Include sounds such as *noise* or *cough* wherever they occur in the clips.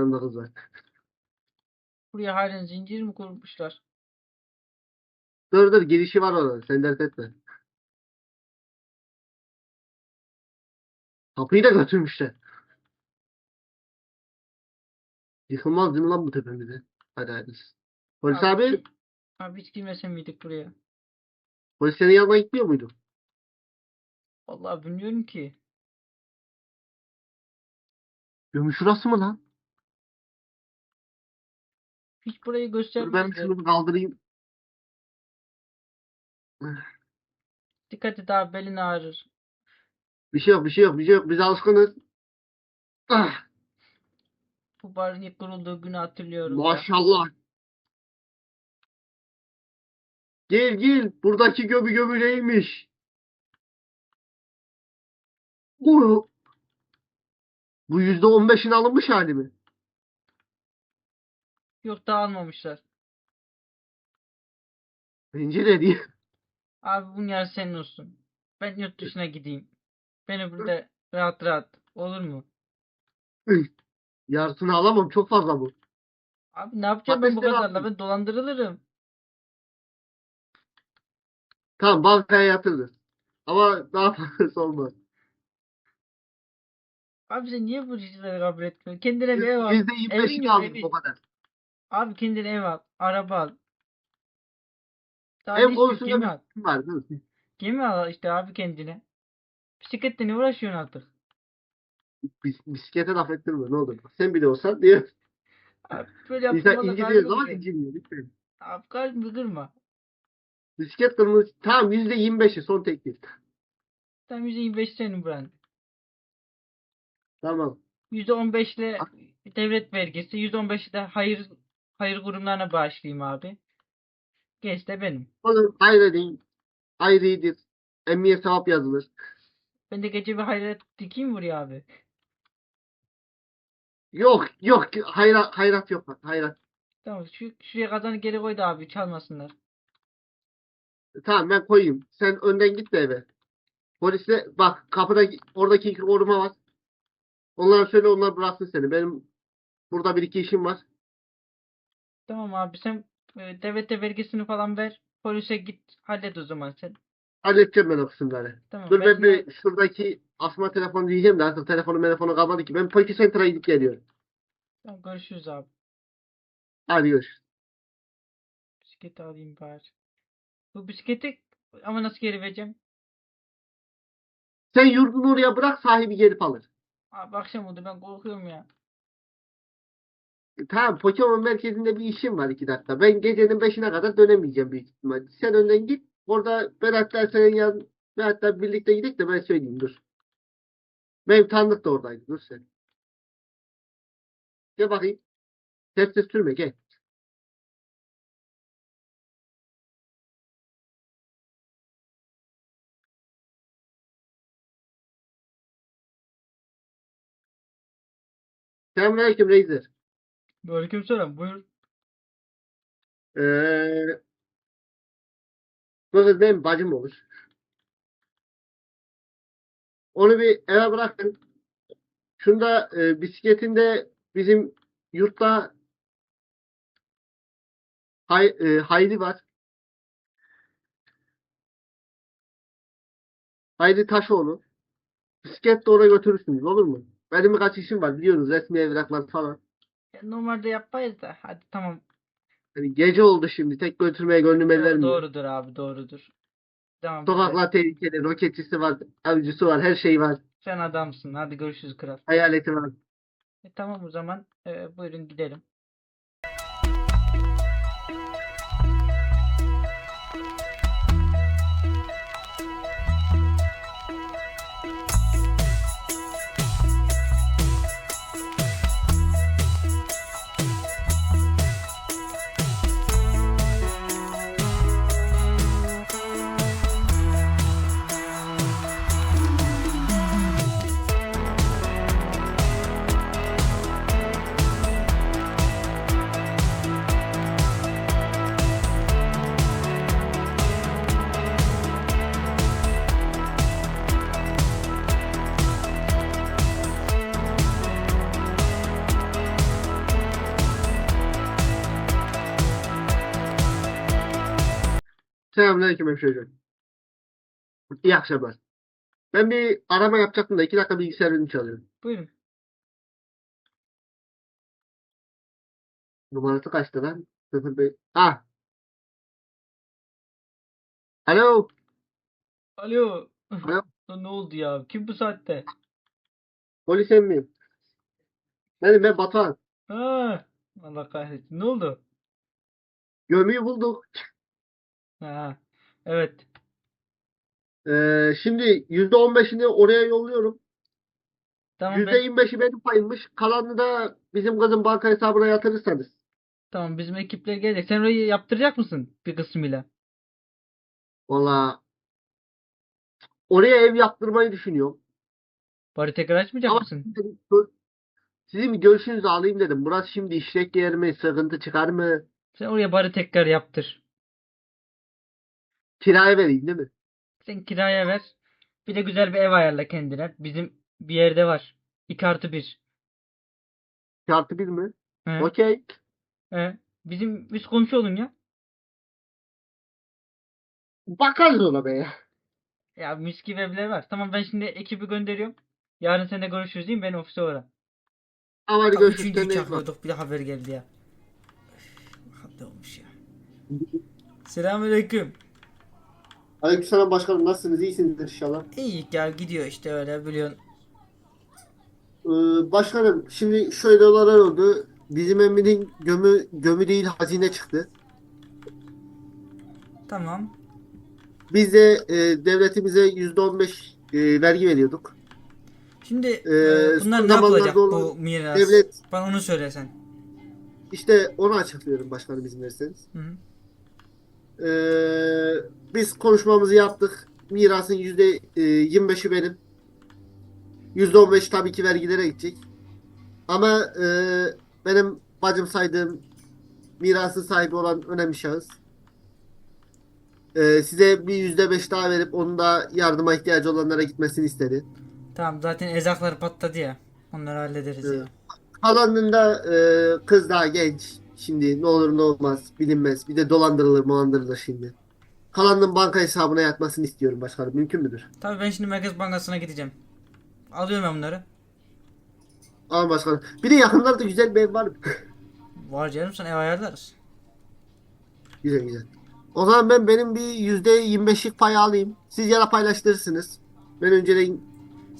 Yanında kız var. Buraya halen zincir mi kurmuşlar? Dur dur girişi var orada. Sen dert etme. Kapıyı da götürmüşler. Yıkılmaz değil mi lan bu tepemize? Hadi hadi. Polis Abi, abi, Abi hiç girmesen miydik buraya? polis senin yanına gitmiyor muydu? Vallahi bilmiyorum ki. Gömüş şurası mı lan? Hiç burayı Dur ben göstermedi. şunu kaldırayım. Dikkat et abi belin ağrır. Bir şey yok, bir şey yok, bir şey yok. Biz alışkınız. Ah, Bu barın ilk kurulduğu günü hatırlıyorum. da. maşallah. Gel gel. Buradaki gömü gömü neymiş? Bu bu yüzde on beşin alınmış hali mi? Yok dağılmamışlar. Bence de değil. Abi yarısı senin olsun. Ben yurt dışına gideyim. Beni burada rahat rahat. Olur mu? Yarısını alamam. Çok fazla bu. Abi ne yapacağım ben bu Patatesleri kadarla? attım. Ben dolandırılırım. Tamam bankaya yatırırız. Ama daha *laughs* fazlası olmaz. Abi sen niye bu işleri kabul etmiyorsun? Kendine bir ev al. Yüzde yirmi Evin beşini yok, aldım evin. o kadar. Abi kendine ev al. Araba al. Daha Ev konusunda Gemi al. var değil mi? Gemi al işte abi kendine. Bisikletle ne uğraşıyorsun artık? Bis bisiklete laf ettirme ne olur. Sen bile olsan diye. Abi böyle İnsan yaptığında incitiyor kalbimi zaman kırıyor. inciniyor. Lütfen. Abi kalbimi kırma. Bisiklet kırmızı. Tamam yüzde yirmi beşi son teklif. Tam %25 senin buranın. Tamam. %15 ile devlet vergisi, %15 de hayır hayır kurumlarına bağışlayayım abi. Geç de benim. Olur hayredin. Hayridir. Emniyet sevap yazılır. Ben de gece bir hayret dikeyim buraya abi. Yok yok hayrat hayrat yok hayrat. Tamam şu şuraya kazanı geri koy da abi çalmasınlar. Tamam ben koyayım. Sen önden git de eve. Polisle bak kapıda oradaki iki koruma var. Onlara söyle onlar bıraksın seni. Benim burada bir iki işim var. Tamam abi sen e, devlete vergisini falan ver. Polise git hallet o zaman sen. Halledeceğim ben o kısımları. Tamam Dur ben sana- bir şuradaki asma telefonu diyeceğim de artık telefonu telefonu kalmadı ki. Ben Poki Center'a gidip geliyorum. Tamam, görüşürüz abi. Hadi görüşürüz. Bisikleti alayım bari. Bu bisikleti ama nasıl geri vereceğim? Sen yurdunu oraya bırak sahibi gelip alır. Abi akşam oldu ben korkuyorum ya. Tamam Pokemon merkezinde bir işim var iki dakika. Ben gecenin beşine kadar dönemeyeceğim büyük ihtimal. Sen önden git. Orada ben hatta senin yan ve hatta birlikte gidelim de ben söyleyeyim dur. Benim tanıdık da oradaydı. Dur sen. Gel bakayım. Ters sürme gel. Selamünaleyküm Reiser. Aleykümselam buyur. Ee, bu kız benim bacım olur. Onu bir eve bırakın. Şunda e, bisikletinde bizim yurtta hay, e, Hayri var. Hayri Taşoğlu. Bisikletle oraya götürürsünüz olur mu? Benim birkaç işim var biliyorsunuz resmi evraklar falan. Normalde yapmayız da hadi tamam. Hani gece oldu şimdi tek götürmeye gönlüm el Doğru- vermiyor. Doğrudur abi doğrudur. Tamam. Sokaklar tehlikeli, roketçisi var, avcısı var, her şey var. Sen adamsın. Hadi görüşürüz kral. Hayaleti var. E, tamam o zaman e, buyurun gidelim. Selamünaleyküm hemşehrim. İyi akşamlar. Ben bir arama yapacaktım da iki dakika bilgisayarımı çalıyorum. Buyurun. Numarası kaçtı lan? 05. Ah. Alo. Alo. Alo. Ne oldu ya? Kim bu saatte? Polis emmiyim. Benim ben Batuhan. Ha, Allah kahretsin. Ne oldu? Gömüyü bulduk. Ha, evet. Ee, şimdi %15'ini oraya yolluyorum. Tamam ben, %25'i benim payımmış. Kalanını da bizim kızın banka hesabına yatırırsanız. tamam bizim ekipler gelecek. Sen orayı yaptıracak mısın bir kısmıyla? Valla oraya ev yaptırmayı düşünüyorum. Bari tekrar açmayacak Ama mısın? sizin, sizin bir görüşünüzü alayım dedim. Burası şimdi işlek yer mi? Sıkıntı çıkar mı? Sen oraya bari tekrar yaptır. Kiraya vereyim değil mi? Sen kiraya ver. Bir de güzel bir ev ayarla kendine. Bizim bir yerde var. 2 artı 1. Şartı bir mi? He, Okey. he. Bizim üst komşu olun ya. Bakarız ona be. Ya mis gibi evler var. Tamam ben şimdi ekibi gönderiyorum. Yarın seninle görüşürüz değil mi? Beni ofise uğra. Ama hadi görüşürüz. bak. çakıyorduk bir de haber geldi ya. Üf, Haddi olmuş ya. Selamünaleyküm. Aleykümselam başkanım. Nasılsınız? İyisinizdir inşallah. İyi ya gidiyor işte öyle biliyorsun. Ee, başkanım şimdi şöyle olaylar oldu. Bizim emminin gömü gömü değil hazine çıktı. Tamam. Biz de e, devletimize %15 e, vergi veriyorduk. Şimdi Ee, e, bunlar son ne yapılacak bu miras? devlet- Bana onu söyle sen. İşte onu açıklıyorum başkanım izin verirseniz. Hı hı. Ee, biz konuşmamızı yaptık. Mirasın %25'i benim. %15 tabii ki vergilere gidecek. Ama e, benim bacım saydığım mirasın sahibi olan önemli şahıs. e, size bir %5 daha verip onun da yardıma ihtiyacı olanlara gitmesini istedi. Tamam zaten ezaklar patladı ya. Onları hallederiz Evet. ya. Kalanında e, kız daha genç. Şimdi ne olur ne olmaz bilinmez. Bir de dolandırılır dolandırılır şimdi. Kalanının banka hesabına yatmasını istiyorum başkanım. Mümkün müdür? Tabii ben şimdi Merkez Bankası'na gideceğim. Alıyorum ben bunları. Al başkanım. Bir de yakınlarda güzel bir ev var mı? *laughs* Var canım sana ev ayarlarız. güzel güzel. O zaman ben benim bir %25'lik pay alayım. Siz yana paylaştırırsınız. Ben önceleyin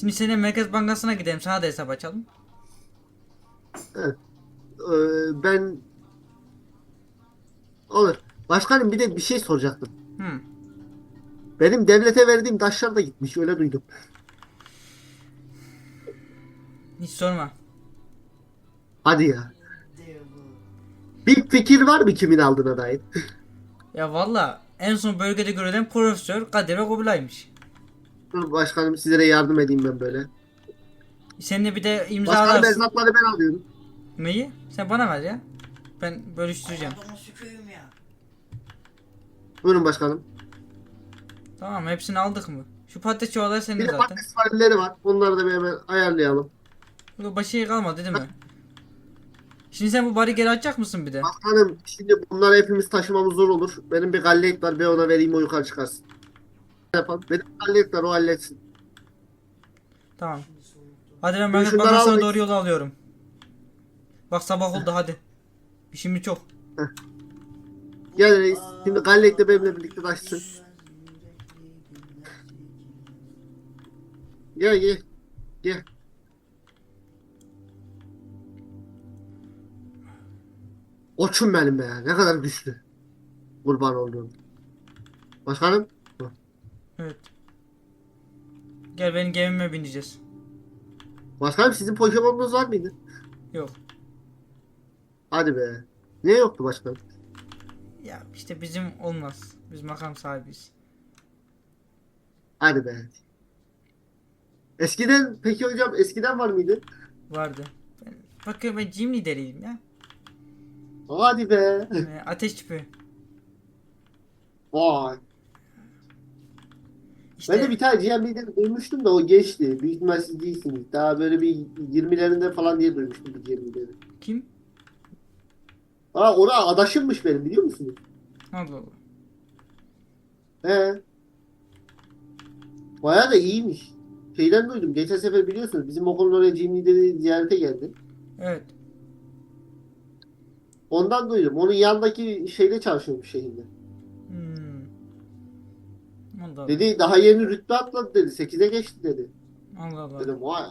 Şimdi senin Merkez Bankası'na gidelim. Sana da hesap açalım. e, ben olur. Başkanım bir de bir şey soracaktım. Hı. Benim devlete verdiğim taşlar da gitmiş öyle duydum. Hiç sorma. Hadi ya. Bir fikir var mı kimin aldığına dair? Ya valla en son bölgede görülen Profesör Kadir ve Kubilay'mış. Dur başkanım sizlere yardım edeyim ben böyle. Sen de bir de Başkanım imzalarsın. hesapları ben alıyorum. Neyi? Sen bana ver ya. Ben bölüştüreceğim. Adamı süküyüm ya. Buyurun başkanım. Tamam hepsini aldık mı? Şu patates çuvalları senin Bir de zaten. patates fareleri var. Onları da bir hemen ayarlayalım. Yok başka şey kalmadı değil mi? Şimdi sen bu bari geri açacak mısın bir de? Başkanım şimdi bunları hepimiz taşımamız zor olur. Benim bir gallet var. Ben ona vereyim o yukarı çıkarsın. Yapalım. Benim gallet var o halletsin. Tamam. Hadi ben Merkez şunları al. doğru yol alıyorum. Bak sabah oldu hadi. İşimiz çok. Gel reis. Şimdi gallet de benimle birlikte taşısın. Gel gel. Gel. Koçum benim be. Ne kadar güçlü. Kurban olduğum. Başkanım. Evet. Gel benim gemime bineceğiz. Başkanım sizin Pokemon'unuz var mıydı? Yok. Hadi be. Ne yoktu başkanım? Ya işte bizim olmaz. Biz makam sahibiyiz. Hadi be. Eskiden peki hocam eskiden var mıydı? Vardı. Ben, bakıyorum ben gym lideriyim ya. Hadi be. Ee, ateş tüpü. Vay. İşte Ben de bir tane GM lideri duymuştum da o geçti. Büyük ihtimal siz değilsiniz. Daha böyle bir 20'lerinde falan diye duymuştum bir GM lideri. kim? Aa orada adaşımmış benim biliyor musunuz? Allah Allah. He. Bayağı da iyiymiş. Şeyden duydum. Geçen sefer biliyorsunuz bizim okulun oraya Cem lideri ziyarete geldi. Evet. Ondan duydum. Onun yanındaki şeyde çalışıyormuş şehirde. Hmm. Allah. Dedi daha yeni rütbe atladı dedi. 8'e geçti dedi. Allah Allah. Dedim vay.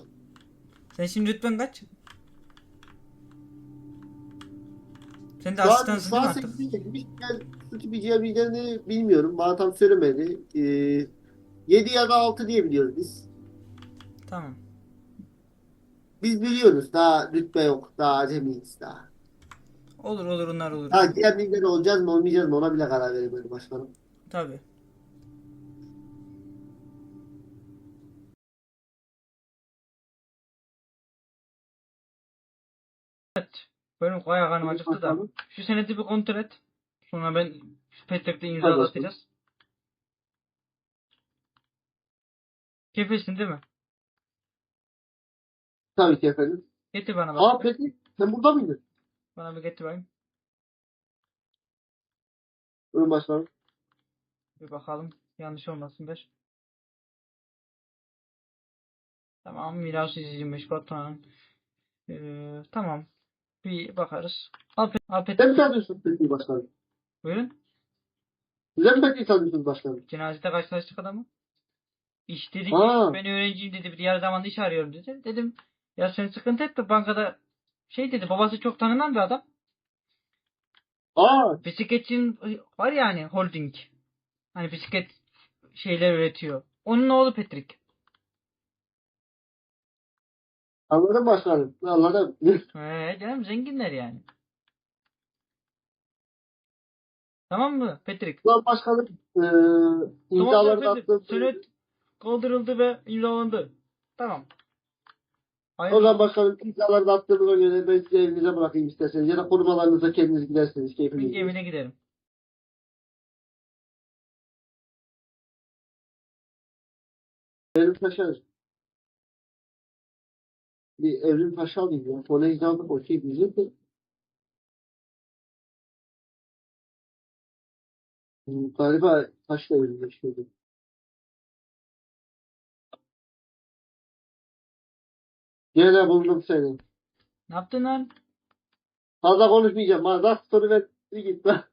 Sen şimdi rütben kaç? Sen de Şu an, asistansın şu değil mi an artık? 8'e geçmiş. Ben sütü biçebileceğini bilmiyorum. Bana tam söylemedi. Ee, 7 ya da 6 diye biliyoruz biz. Tamam. Biz biliyoruz. Daha rütbe yok. Daha acemiyiz daha. Olur olur onlar olur. Ha diğer lider olacağız mı olmayacağız mı ona bile karar veremedim başkanım. Tabii. Evet. Benim bayağı karnım Evet, acıktı da. Şu senedi bir kontrol et. Sonra ben Petek'te imzalatacağız. Kefilsin değil mi? Tabii ki efendim. Getir bana Aa bak. peki sen burada mıydın? Bana bir getir bakayım. Buyurun başkanım. Bir bakalım. Yanlış olmasın bir. Tamam. Miras izleyiciymiş Batuhan. Ee, tamam. Bir bakarız. Pet- Sen mi tanıyorsun peki başkanım? Buyurun. Sen mi peki tanıyorsunuz başkanım? Cenazede karşılaştık adamı. İş dedi ki Ha. ben öğrenciyim dedi. Bir yarı zamanda iş arıyorum dedi. Dedim ya sen sıkıntı etme bankada şey dedi babası çok tanınan bir adam. Aa Bisikletçinin var ya hani holding. Hani bisiklet şeyler üretiyor. Onun oğlu Patrick. Anladım başkanım. Anladım. Ee, canım zenginler yani. Tamam mı Patrick? Ulan eee Tamam imzaları da attım. Senet kaldırıldı ve imzalandı. Tamam. O Hayırlı zaman başkanım imzaları da attığımıza göre ben size evinize bırakayım isterseniz. Ya da korumalarınıza kendiniz giderseniz Ben keyfiniz. evine giderim. Evrim Paşa. Bir Evrim Paşa. Kolejde aldık o şey bizim de. Hmm, Galiba taşla evrimleşiyordu. Gene buldum seni. Ne yaptın lan? Fazla konuşmayacağım. Bana daha soru ver. Bir git lan.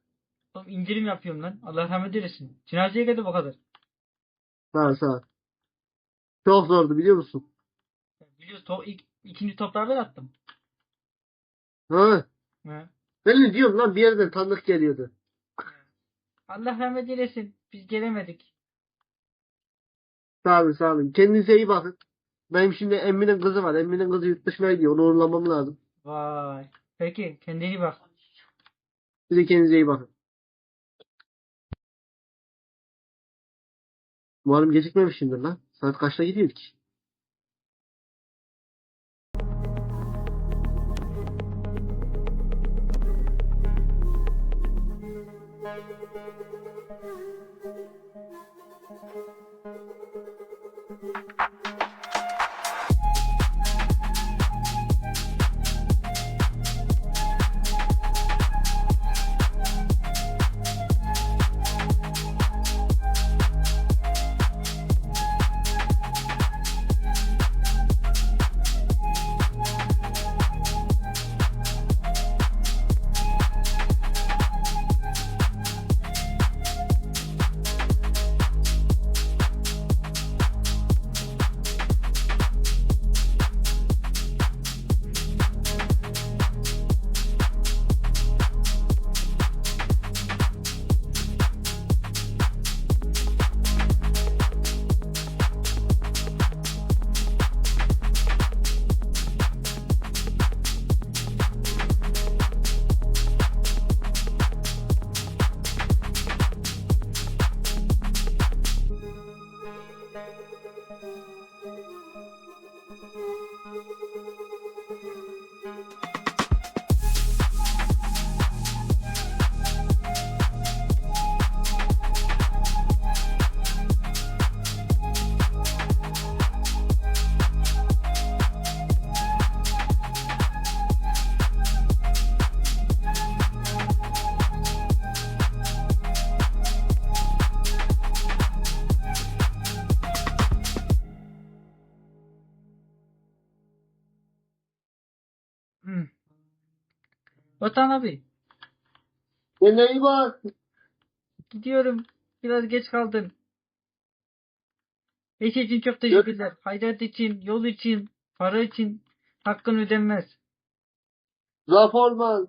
Oğlum indirim yapıyorum lan. Allah rahmet eylesin. Cenazeye geldi bu kadar. Sağ ol, sağ ol. Çok zordu biliyor musun? Biliyorsun to ilk, ikinci toplarda da attım. Ha. He. Ben de diyorum lan bir yerden tanıdık geliyordu. Allah rahmet eylesin. Biz gelemedik. Sağ olun sağ olun. Kendinize iyi bakın. Benim şimdi Emmi'nin kızı var. Emmi'nin kızı yurt dışına gidiyor. Onu uğurlamam lazım. Vay. Peki kendine iyi bak. Siz de kendinize iyi bakın. Umarım gecikmemişimdir lan. Saat kaçta gidiyor ki? Vatan abi. Kendine iyi bak. Gidiyorum. Biraz geç kaldın. Şey için çok teşekkürler. Hayat için, yol için, para için hakkın ödenmez. Laf olmaz.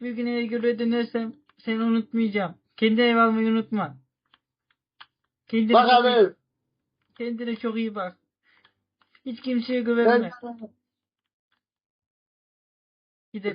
Bir gün eğer göre ödenersem seni unutmayacağım. Kendi ev almayı unutma. Kendine çok, iyi, Bakalım. kendine çok iyi bak. Hiç kimseye Ben güvenme. Gidelim.